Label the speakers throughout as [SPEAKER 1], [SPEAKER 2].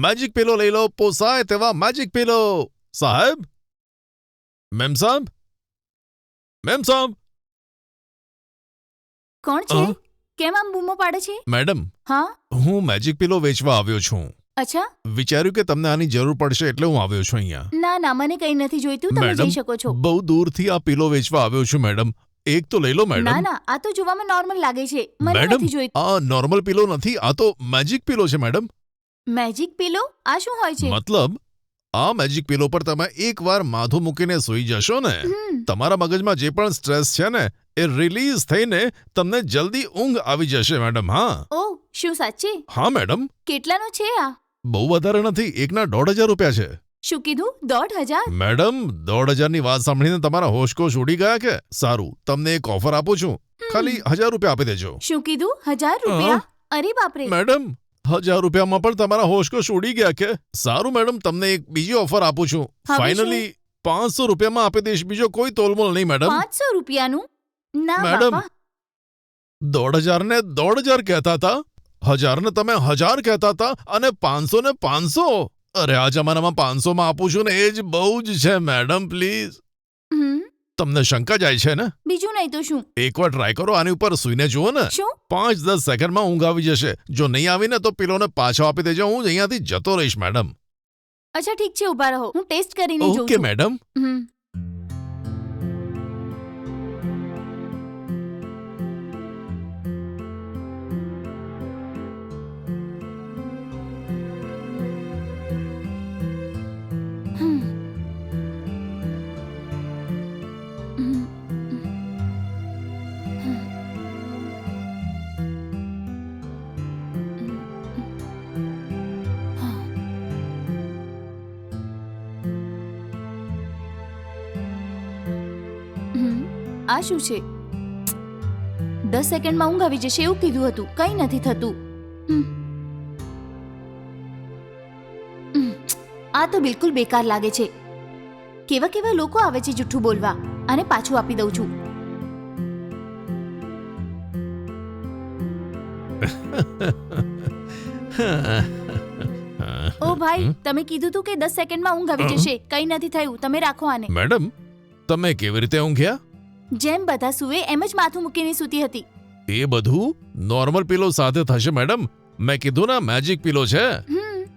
[SPEAKER 1] Magic pillow લઈ લો પોસાય તેવા મેજિક પિલો સાહેબ મેમ સાહેબ મેમ સાહેબ
[SPEAKER 2] કોણ છે?
[SPEAKER 1] અ?
[SPEAKER 2] કેમ આમ બૂમો પાડે છે?
[SPEAKER 1] મેડમ
[SPEAKER 2] હા?
[SPEAKER 1] હું મેજિક પિલો વેચવા આવ્યો છું.
[SPEAKER 2] અચ્છા.
[SPEAKER 1] વિચાર્યું કે તમને આની જરૂર પડશે એટલે હું આવ્યો છું અહીંયા.
[SPEAKER 2] ના ના મને કઈ નથી જોઈતું તમે
[SPEAKER 1] મેડમ,
[SPEAKER 2] જઈ શકો છો.
[SPEAKER 1] બહુ દૂરથી આ પિલો વેચવા આવ્યો છું મેડમ. એક તો લઈ લો
[SPEAKER 2] ના
[SPEAKER 1] મેડમ.
[SPEAKER 2] ના આ તો જોવામાં નોર્મલ લાગે છે. મને
[SPEAKER 1] મેડમ
[SPEAKER 2] નથી જોઈતું.
[SPEAKER 1] આ નોર્મલ પિલો નથી આ તો મેજિક પિલો છે મેડમ.
[SPEAKER 2] મેજિક પિલો આ શું હોય છે?
[SPEAKER 1] મતલબ આ મેજિક પિલો પર તમે એકવાર માથું મૂકીને સૂઈ જશો ને
[SPEAKER 2] હમ,
[SPEAKER 1] તમારા મગજમાં જે પણ સ્ટ્રેસ છે ને એ રિલીઝ થઈને તમને જલ્દી ઊંઘ આવી જશે મેડમ હા.
[SPEAKER 2] ઓ શું સાચે?
[SPEAKER 1] હા મેડમ
[SPEAKER 2] કેટલાનો છે આ?
[SPEAKER 1] બહુ વધારે નથી એકના દોઢ હજાર રૂપિયા છે.
[SPEAKER 2] શું કીધું? દોઢ હજાર?
[SPEAKER 1] મેડમ દોઢ હજારની વાત સાંભળીને તમારા હોશકોશ ઉડી ગયા કે? સારું તમને એક ઓફર આપું છું. ખાલી હજાર રૂપિયા આપી દેજો.
[SPEAKER 2] શું કીધું? હજાર રૂપિયા? અરે બાપરે.
[SPEAKER 1] મેડમ હજાર રૂપિયામાં પણ તમારા હોશકોશ ઉડી ગયા કે? સારું મેડમ તમને એક બીજી ઓફર આપું છું.
[SPEAKER 2] હવે શું?
[SPEAKER 1] ફાઇનલી પાંચસો રૂપિયામાં આપી દઈશ બીજો કોઈ તોલમોલ નહીં મેડમ.
[SPEAKER 2] પાંચસો રૂપિયાનું? ના
[SPEAKER 1] મેડમ,
[SPEAKER 2] બાપા.
[SPEAKER 1] દોઢ હજાર ને દોઢ હજાર કહેતા હતા હજાર ને તમે હજાર કહેતા હતા અને પાંચસો ને પાંચસો. અરે આ જમાનામાં પાંચસો માં આપું છું ને એ જ બહુ જ છે મેડમ પ્લીઝ. તમને શંકા જાય છે ને?
[SPEAKER 2] બીજું નહીં તો શું?
[SPEAKER 1] એકવાર ટ્રાય કરો આની ઉપર સુઈને જુઓ ને.
[SPEAKER 2] શું?
[SPEAKER 1] પાંચ દસ સેકન્ડમાં ઊંઘ આવી જશે. જો નહીં આવીને તો પીલોને પાછો આપી દેજો. હું અહીંયાથી જતો રહીશ મેડમ
[SPEAKER 2] અચ્છા ઠીક છે ઊભા રહો. હું ટેસ્ટ કરીને જોઉં
[SPEAKER 1] ઓકે
[SPEAKER 2] છું.
[SPEAKER 1] Madam
[SPEAKER 2] hmm hmm. આ શું છે? દસ સેકન્ડમાં ઊંઘ આવી જશે એવું કીધું હતું. કંઈ નથી થતું. આ તો બિલકુલ બેકાર લાગે છે. કેવા કેવા લોકો આવે છે જુઠ્ઠું બોલવા. અને પાછું આપી દઉં છું. ઓ ભાઈ તમે કીધું તું કે દસ સેકન્ડમાં ઊંઘ આવી જશે. કંઈ નથી થયું. તમે રાખો આને.
[SPEAKER 1] મેડમ તમે કેવી રીતે ઊંઘ્યા?
[SPEAKER 2] જેમ બધા સુવે એમ જ માથું મૂકીને સૂતી હતી.
[SPEAKER 1] એ બધું નોર્મલ પિલો સાથે થશે મેડમ મેં કીધું ના મેજિક પિલો છે.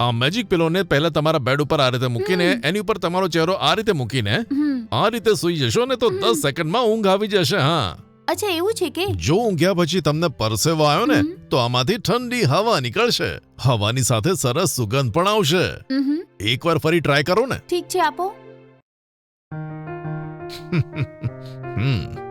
[SPEAKER 1] આ મેજિક પિલોને પહેલા તમારા બેડ ઉપર આ રીતે મૂકીને એની ઉપર તમારો ચહેરો આ રીતે મૂકીને આ રીતે સૂઈ જશો ને તો
[SPEAKER 2] હમ.
[SPEAKER 1] દસ સેકન્ડમાં ઊંઘ આવી જશે હા.
[SPEAKER 2] અચ્છા એવું છે કે?
[SPEAKER 1] જો ઊંઘ્યા પછી તમને પરસેવો આવ્યો ને તો આમાંથી ઠંડી હવા નીકળશે. હવાની સાથે સરસ સુગંધ પણ આવશે. એકવાર ફરી ટ્રાય કરો ને.
[SPEAKER 2] ઠીક છે આપો.
[SPEAKER 1] હમ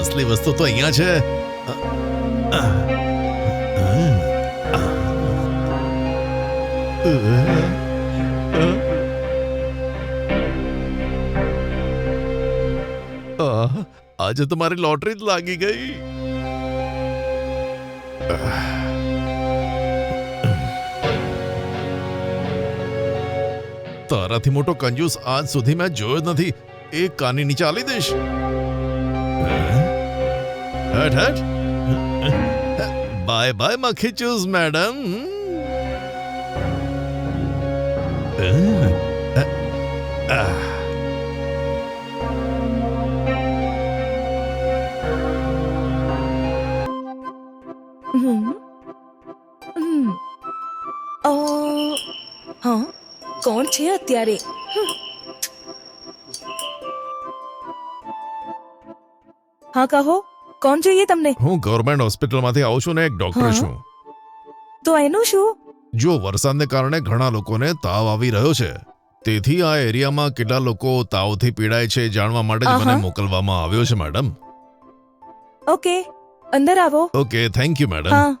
[SPEAKER 1] અસલી વસ્તુ તો અહીંયા છે. આજે તો મારી લોટરી જ લાગી ગઈ. તારાથી મોટો કંજૂસ આજ સુધી મેં જોયો નથી. એક કાની નીચે આલી દઈશ. હટ હટ બાય બાય મખી ચૂઝ મેડમ
[SPEAKER 3] હમ હમ અ, હા કોણ છે અત્યારે હમ. હા કહો કોણ જોઈએ તમને?
[SPEAKER 1] હું ગવર્મેન્ટ હોસ્પિટલમાંથી આવું છું ને એક ડોક્ટર
[SPEAKER 3] હા.
[SPEAKER 1] છું.
[SPEAKER 3] તો એનું શું?
[SPEAKER 1] જો વરસાદને કારણે ઘણા લોકોને તાવ આવી રહ્યો છે તેથી આ એરિયામાં કેટલા લોકો તાવથી પીડાય છે એ જાણવા માટે જ મને
[SPEAKER 3] આહા.
[SPEAKER 1] મોકલવામાં આવ્યો છે મેડમ.
[SPEAKER 3] ઓકે અંદર આવો.
[SPEAKER 1] Okay thank you madam.
[SPEAKER 3] હા.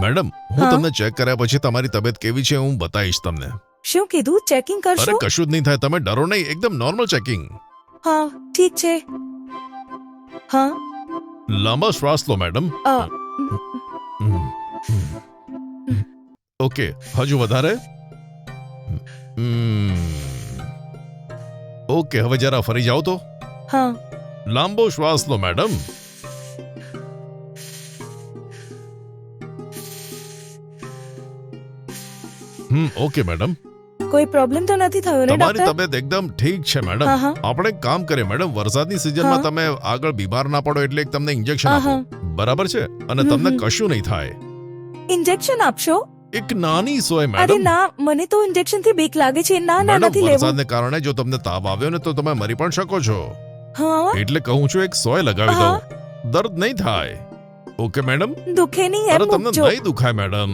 [SPEAKER 1] મેડમ હું
[SPEAKER 3] હા.
[SPEAKER 1] તમને ચેક કર્યા પછી તમારી તબિયત કેવી છે હું બતાવીશ તમને.
[SPEAKER 3] શું કીધું? ચેકિંગ
[SPEAKER 1] અરે
[SPEAKER 3] કરશો
[SPEAKER 1] કશું જ નહીં થાય. તમે ડરો નહીં. એકદમ નોર્મલ ચેકિંગ
[SPEAKER 3] હા ઠીક છે હા
[SPEAKER 1] લાંબા શ્વાસ લો મેડમ
[SPEAKER 3] અ,
[SPEAKER 1] ઓકે હજુ વધારે હમ. ઓકે હવે જરા ફરી જાઓ તો
[SPEAKER 3] હા
[SPEAKER 1] લાંબો શ્વાસ લો મેડમ હમ ઓકે મેડમ
[SPEAKER 3] કોઈ પ્રોબ્લેમ તો નથી થયો ને
[SPEAKER 1] તમારી
[SPEAKER 3] ડોક્ટર
[SPEAKER 1] તબિયત એકદમ ઠીક છે મેડમ
[SPEAKER 3] હા હા.
[SPEAKER 1] આપણે એક કામ કરીએ મેડમ વરસાદની સિઝનમાં
[SPEAKER 3] હા.
[SPEAKER 1] તમે આગળ બીમાર ના પડો એટલે એક તમને ઇન્જેક્શન
[SPEAKER 3] હા,
[SPEAKER 1] આપો. બરાબર છે? અને
[SPEAKER 3] હમ,
[SPEAKER 1] તમને
[SPEAKER 3] હમ.
[SPEAKER 1] કશું નહીં થાય.
[SPEAKER 3] ઇન્જેક્શન આપશો?
[SPEAKER 1] એક નાની સોય
[SPEAKER 3] અરે
[SPEAKER 1] મેડમ
[SPEAKER 3] ના મને તો ઇન્જેક્શનથી બીક લાગે છે. ના ના
[SPEAKER 1] મેડમ
[SPEAKER 3] નથી લેવું.
[SPEAKER 1] વરસાદને કારણે જો તમને તાવ આવ્યો ને તો તમે મરી પણ શકો છો.
[SPEAKER 3] હા.
[SPEAKER 1] એટલે કહું છું એક સોય લગાવી
[SPEAKER 3] હા.
[SPEAKER 1] દો દર્દ નહીં થાય. ઓકે મેડમ
[SPEAKER 3] દુખે નહીં
[SPEAKER 1] અરે
[SPEAKER 3] એમ
[SPEAKER 1] તમને
[SPEAKER 3] મૂકજો.
[SPEAKER 1] નહીં દુખાય મેડમ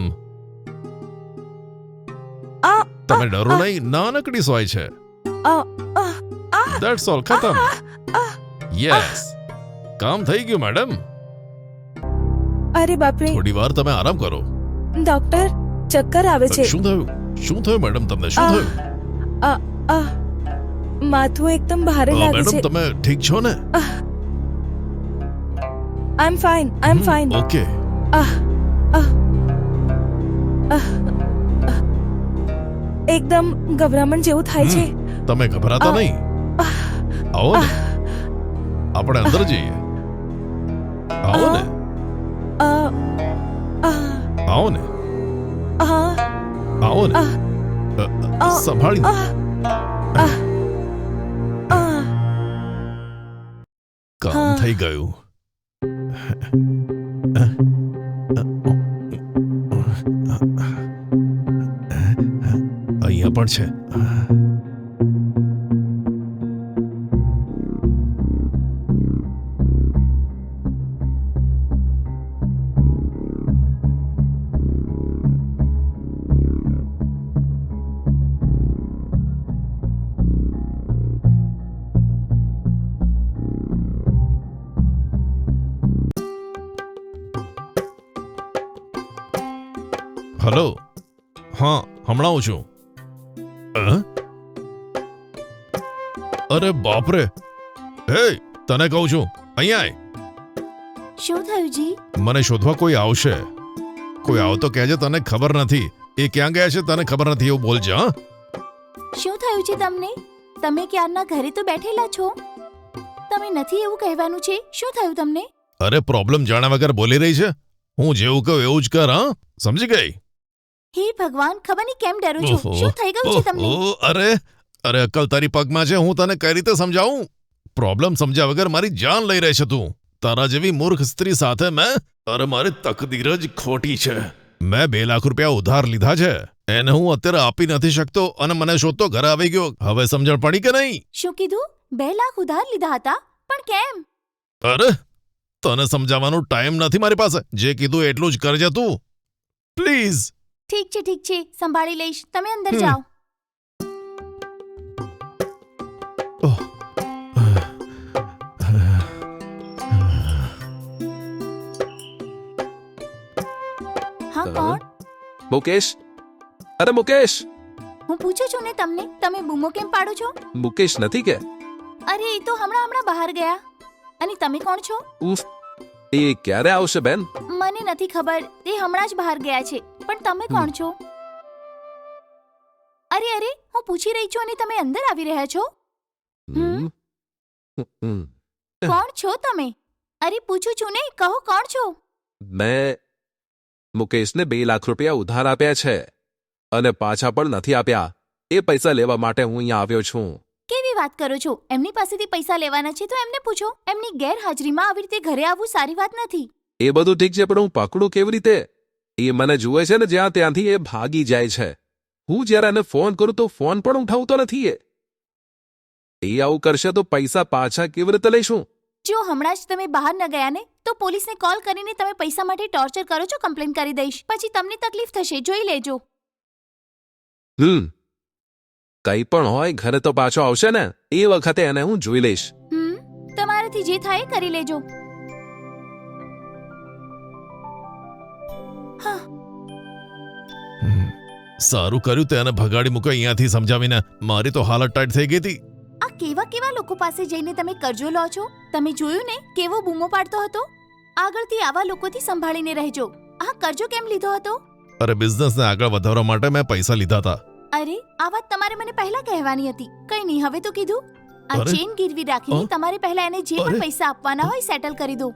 [SPEAKER 3] આ
[SPEAKER 1] તમે ડરો નહીં નાનકડી સોય છે. ધેટ્સ ઓલ ખતમ. યસ કામ થઈ ગયું મેડમ.
[SPEAKER 3] અરે બાપરે.
[SPEAKER 1] થોડી વાર તમે આરામ કરો.
[SPEAKER 3] ડોક્ટર ચક્કર આવે છે.
[SPEAKER 1] શું થયું? શું થયું મેડમ તમને શું થયું?
[SPEAKER 3] માથું એકદમ ભારે લાગે છે.
[SPEAKER 1] મેડમ તમે ઠીક છો ને?
[SPEAKER 3] I am fine I am fine
[SPEAKER 1] okay
[SPEAKER 3] ah ah ah. એકદમ ગભરામણ જેવું થાય છે.
[SPEAKER 1] તમે ગભરાતા નહીં. આવો ને. આપણે અંદર જઈએ. આવો ને. આવો ને. આવો ને. સંભાળી. કામ થઈ ગયું. પણ છે હલો હા હમણાં છું? અરે બાપરે. હે તને કહું છું અહીંયા આય.
[SPEAKER 2] શું થયું જી?
[SPEAKER 1] મને શોધવા કોઈ આવશે. કોઈ આવો તો કહેજે તને ખબર નથી. એ ક્યાં ગયા છે તને ખબર નથી એવું બોલજે હા?
[SPEAKER 2] શું થયું છે તમને? તમે ક્યારના ઘરે તો બેઠેલા છો? તમે નથી એવું કહેવાનું છે? શું થયું તમને?
[SPEAKER 1] અરે પ્રોબ્લેમ જાણ્યા વગર બોલી રહી છે? હું જેવું કહું એવું જ કર હા? સમજી ગઈ?
[SPEAKER 2] હે ભગવાન ખબર નહીં કેમ ડરું છું? શું થઈ ગયું છે તમને?
[SPEAKER 1] અરે અરે અક્કલ તારી પગમાં છે હું તને કઈ રીતે સમજાવું? પ્રોબ્લેમ સમજ્યા વગર મારી જાન લઈ રહી છે તું. તારા જેવી મૂર્ખ સ્ત્રી સાથે મેં અરે મારી તકદીર જ ખોટી છે. મેં બે લાખ રૂપિયા ઉધાર લીધા છે. એને હું અત્યારે આપી નથી શકતો અને મને શોધતો ઘરે આવી ગયો. હવે સમજણ પડી કે નહીં?
[SPEAKER 2] શું કીધું? બે લાખ ઉધાર લીધા હતા? પણ કેમ?
[SPEAKER 1] અરે તને સમજાવવાનો ટાઈમ નથી મારી પાસે. જે કીધું એટલું જ કરજે તું. પ્લીઝ.
[SPEAKER 2] ઠીક છે ઠીક છે. સંભાળી લઈશ. તમે અંદર જાઓ. હા કોણ?
[SPEAKER 4] મુકેશ? અરે મુકેશ!
[SPEAKER 2] હું પૂછું છું ને તમને? તમે બૂમો કેમ પાડો છો?
[SPEAKER 4] મુકેશ નથી કે?
[SPEAKER 2] અરે એ તો હમણાં હમણાં બહાર ગયા. અને તમે કોણ છો?
[SPEAKER 4] ઉફ. એ ક્યારે આવશે બેન?
[SPEAKER 2] મને નથી ખબર. તે હમણાં જ બહાર ગયા છે. પણ તમે કોણ છો? અરે અરે હું પૂછી રહી છું અને તમે અંદર આવી રહ્યા છો? હમ? કોણ છો તમે? અરે પૂછું છું ને કહો કોણ છો?
[SPEAKER 4] મેં મુકેશને બે લાખ રૂપિયા ઉધાર આપ્યા છે અને પાછા પણ નથી આપ્યા. એ પૈસા લેવા માટે હું અહીંયા આવ્યો છું.
[SPEAKER 2] કેવી વાત કરો છો? એમની પાસેથી પૈસા લેવાના છે તો એમને પૂછો. એમની ગેરહાજરીમાં આવી રીતે ઘરે આવવું સારી વાત નથી.
[SPEAKER 4] એ બધું ઠીક છે પણ હું પકડું કેવી રીતે એ મને જુએ છે ને જ્યાં ત્યાંથી એ ભાગી જાય છે. હું જ્યારે એને ફોન કરું તો ફોન પણ ઉઠાવતો નથી એ. એ આવું કરશે તો પૈસા પાછા કેવી રીતે લઈશું?
[SPEAKER 2] જો હમણાં જ તમે બહાર ન ગયા ને તો પોલીસને કોલ કરીને તમે પૈસા માટે ટોર્ચર કરો છો કમ્પ્લેન કરી દઈશ. પછી તમને તકલીફ થશે જોઈ લેજો.
[SPEAKER 4] હમ. કઈ પણ હોય ઘરે તો પાછો આવશે ને. એ વખતે એને હું જોઈ લઈશ.
[SPEAKER 2] હમ. તમારાથી જે થાય એ કરી લેજો.
[SPEAKER 1] સારું કર્યું તેને ભગાડી મૂકો અહીંયાથી સમજાવીને. મારી તો હાલત ટાઈટ થઈ ગઈ હતી.
[SPEAKER 2] આ કેવા કેવા લોકો પાસે જઈને તમે કરજો લો છો? તમે જોયું ને કેવો બૂમો પાડતો હતો? આગળથી આવા લોકોથી સંભાળીને રહેજો. આ કરજો કેમ લીધો હતો?
[SPEAKER 1] અરે બિઝનેસને આગળ વધારવા માટે મેં પૈસા લીધા હતા.
[SPEAKER 2] અરે આ વાત તમારે મને પહેલા કહેવાની હતી. કઈ નહીં હવે તો કીધું. આ. ચેન ગીરવી રાખીને તમારે પહેલા એને જે પણ પૈસા આપવાના હોય સેટલ કરી દો.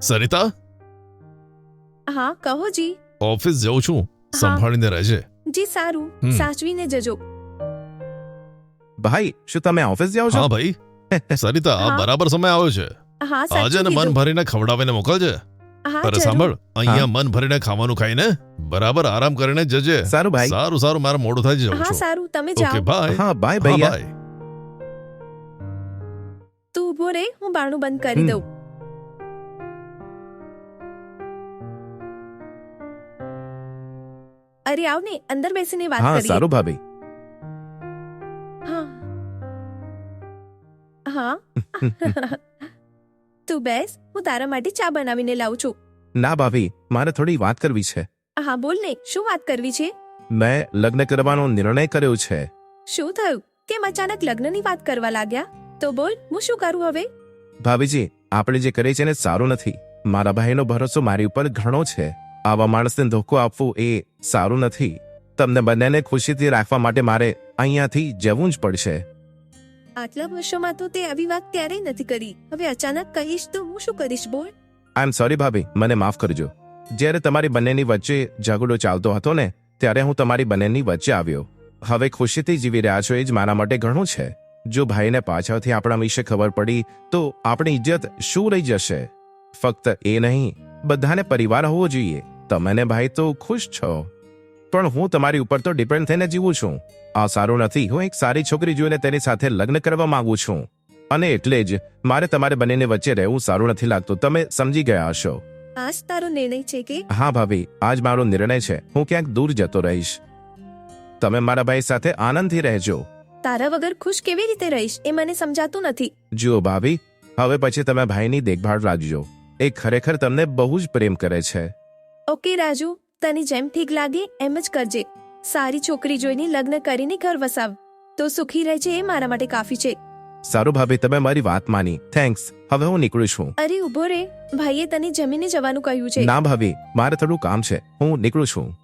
[SPEAKER 1] સરિતા?
[SPEAKER 3] હા કહો જી.
[SPEAKER 1] ઓફિસ જઉં છું. સંભાળીને રહેજે.
[SPEAKER 3] જી સારું. સાચવીને જજો.
[SPEAKER 5] ભાઈ શું તમે ઓફિસ જાઓ છો?
[SPEAKER 1] હા ભાઈ. સરિતા આ બરાબર સમય આવ્યો છે. આજે ને મન ભરીને ખવડાવીને મોકલજે. અરે સાંભળ અહીંયા મન ભરીને ખાવાનું ખાઈને બરાબર આરામ કરીને જજે.
[SPEAKER 5] સારું ભાઈ.
[SPEAKER 1] સારું સારું મારું મોડું થાય જવું
[SPEAKER 3] હા
[SPEAKER 1] છું.
[SPEAKER 3] સારું તમે
[SPEAKER 1] ઓકે
[SPEAKER 3] જાઓ
[SPEAKER 1] બાય
[SPEAKER 5] હા બાય
[SPEAKER 1] હા બાય
[SPEAKER 3] તું ઊભો રે હું બારણું બંધ કરી દઉં. અરે આવ ને અંદર બેસીને વાત
[SPEAKER 5] હા
[SPEAKER 3] કરીએ.
[SPEAKER 5] સારું ભાભી.
[SPEAKER 3] હા. હા. તું બેસ હું તારા માટે ચા બનાવીને લાવું છું.
[SPEAKER 5] ના ભાભી મારે થોડી વાત કરવી છે.
[SPEAKER 3] હા બોલ ને શું વાત કરવી છે?
[SPEAKER 5] મેં લગ્ન કરવાનો નિર્ણય કર્યો છે.
[SPEAKER 3] શું થયું? કેમ અચાનક લગ્નની વાત કરવા લાગ્યા? તો બોલ હું શું કરું હવે?
[SPEAKER 5] ભાભીજી આપણે જે કરીએ છીએ ને સારું નથી. મારા ભાઈનો ભરોસો મારી ઉપર ઘણો છે. આવા માણસને ધોકો આપવું એ સારું નથી. તમને બંનેને ખુશીથી રાખવા માટે મારે અહીંયાથી જવું જ પડશે.
[SPEAKER 3] આટલા વર્ષોમાં તો તે આવી વાત ક્યારેય નથી કરી. હવે અચાનક કહીશ તો હું શું કરીશ બોલ?
[SPEAKER 5] આઈ એમ સોરી ભાભી મને માફ કરજો. જ્યારે તમારી બંનેની વચ્ચે ઝઘડો ચાલતો હતો ને ત્યારે હું તમારી બંનેની વચ્ચે આવ્યો. હવે ખુશીથી જીવી રહ્યા છો એ જ મારા માટે ઘણું છે. જો ભાઈને પાછળથી આપણા વિશે ખબર પડી તો આપણી ઇજ્જત શું રહી જશે? ફક્ત એ નહીં બધાને પરિવાર હોવો જોઈએ. તમે ને ભાઈ તો ખુશ છો. પણ હું તમારી ઉપર તો ડિપેન્ડ થઈને જીવું છું. આ સારું નથી હું એક સારી છોકરી જોઈને તેની સાથે લગ્ન કરવા માંગુ છું. અને એટલે જ મારે તમારે બંનેને વચ્ચે રહેવું સારું નથી લાગતું. તમે સમજી ગયા હશો.
[SPEAKER 3] આજ તારો નિર્ણય છે કે?
[SPEAKER 5] હા ભાભી આજ મારો નિર્ણય છે. હું ક્યાંક દૂર જતો રહીશ. તમે મારા ભાઈ સાથે આનંદથી રહેજો.
[SPEAKER 3] તારા વગર ખુશ કેવી રીતે રહીશ? એ મને સમજાતું નથી.
[SPEAKER 5] જુઓ ભાભી હવે પછી તમે ભાઈની દેખભાળ રાખજો. એ ખરેખર તમને બહુ જ પ્રેમ કરે છે.
[SPEAKER 3] ઓકે રાજુ તને જેમ ઠીક લાગે એમ જ કરજે. સારી છોકરી જોઈને લગ્ન કરીને ઘર વસાવ. તો સુખી રહેજે એ મારા માટે કાફી છે.
[SPEAKER 5] સારું ભાભી તમે મારી વાત માની. થેન્ક્સ હવે હું નીકળું છું.
[SPEAKER 3] અરે ઊભો રે. ભાઈએ તને જમીને જવાનું કહ્યું છે.
[SPEAKER 5] ના ભાભી મારે થોડું કામ છે. હું નીકળું છું.